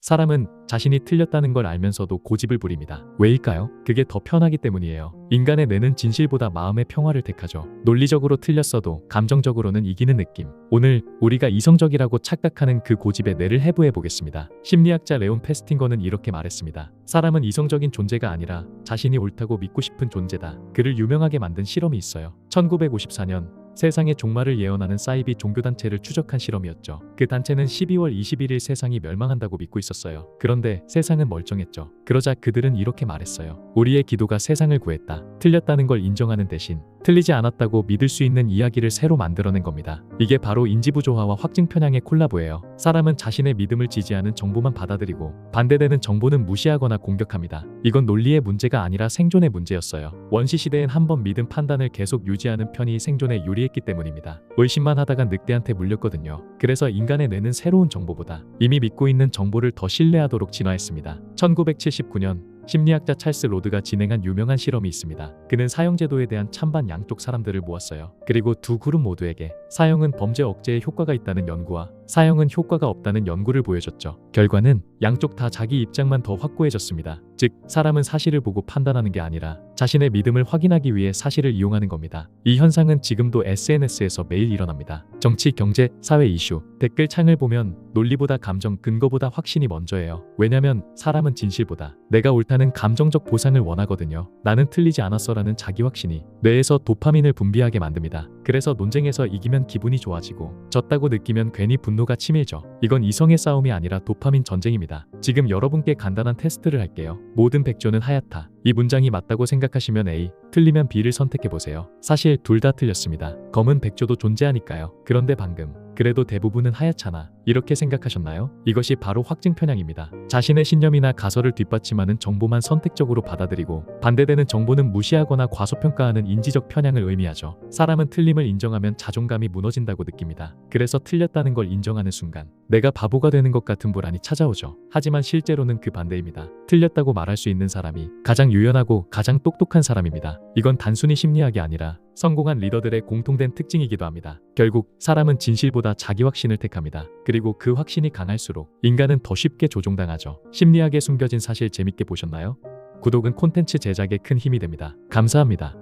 사람은 자신이 틀렸다는 걸 알면서도 고집을 부립니다. 왜일까요? 그게 더 편하기 때문이에요. 인간의 뇌는 진실보다 마음의 평화를 택하죠. 논리적으로 틀렸어도 감정적으로는 이기는 느낌. 오늘 우리가 이성적이라고 착각하는 그 고집의 뇌를 해부해 보겠습니다. 심리학자 레온 페스팅거는 이렇게 말했습니다. 사람은 이성적인 존재가 아니라 자신이 옳다고 믿고 싶은 존재다. 그를 유명하게 만든 실험이 있어요. 1954년 세상의 종말을 예언하는 사이비 종교단체를 추적한 실험이었죠. 그 단체는 12월 21일 세상이 멸망한다고 믿고 있었어요. 그런데 세상은 멀쩡했죠. 그러자 그들은 이렇게 말했어요. 우리의 기도가 세상을 구했다. 틀렸다는 걸 인정하는 대신 틀리지 않았다고 믿을 수 있는 이야기를 새로 만들어낸 겁니다. 이게 바로 인지부조화와 확증 편향의 콜라보예요. 사람은 자신의 믿음을 지지하는 정보만 받아들이고 반대되는 정보는 무시하거나 공격합니다. 이건 논리의 문제가 아니라 생존의 문제였어요. 원시 시대엔 한 번 믿음 판단을 계속 유지하는 편이 생존에 유리했기 때문입니다. 의심만 하다가 늑대한테 물렸거든요. 그래서 인간의 뇌는 새로운 정보보다 이미 믿고 있는 정보를 더 신뢰하도록 진화했습니다. 1979년 심리학자 찰스 로드가 진행한 유명한 실험이 있습니다. 그는 사형제도에 대한 찬반 양쪽 사람들을 모았어요. 그리고 두 그룹 모두에게 사형은 범죄 억제에 효과가 있다는 연구와 사형은 효과가 없다는 연구를 보여줬죠. 결과는 양쪽 다 자기 입장만 더 확고해졌습니다. 즉, 사람은 사실을 보고 판단하는 게 아니라 자신의 믿음을 확인하기 위해 사실을 이용하는 겁니다. 이 현상은 지금도 SNS에서 매일 일어납니다. 정치, 경제, 사회 이슈, 댓글 창을 보면 논리보다 감정, 근거보다 확신이 먼저예요. 왜냐면 사람은 진실보다 내가 옳다는 감정적 보상을 원하거든요. 나는 틀리지 않았어라는 자기 확신이 뇌에서 도파민을 분비하게 만듭니다. 그래서 논쟁에서 이기면 기분이 좋아지고 졌다고 느끼면 괜히 분노 가 치밀죠. 이건 이성의 싸움이 아니라 도파민 전쟁입니다. 지금 여러분께 간단한 테스트를 할게요. 모든 백조는 하얗다. 이 문장이 맞다고 생각하시면 A, 틀리면 B를 선택해 보세요. 사실 둘 다 틀렸습니다. 검은 백조도 존재하니까요. 그런데 방금 그래도 대부분은 하얗잖아. 이렇게 생각하셨나요? 이것이 바로 확증 편향입니다. 자신의 신념이나 가설을 뒷받침하는 정보만 선택적으로 받아들이고 반대되는 정보는 무시하거나 과소평가하는 인지적 편향을 의미하죠. 사람은 틀림을 인정하면 자존감이 무너진다고 느낍니다. 그래서 틀렸다는 걸 인정하는 순간 내가 바보가 되는 것 같은 불안이 찾아오죠. 하지만 실제로는 그 반대입니다. 틀렸다고 말할 수 있는 사람이 가장 유연하고 가장 똑똑한 사람입니다. 이건 단순히 심리학이 아니라 성공한 리더들의 공통된 특징이기도 합니다. 결국 사람은 진실보다 자기 확신을 택합니다. 그리고 그 확신이 강할수록 인간은 더 쉽게 조종당하죠. 심리학에 숨겨진 사실 재밌게 보셨나요? 구독은 콘텐츠 제작에 큰 힘이 됩니다. 감사합니다.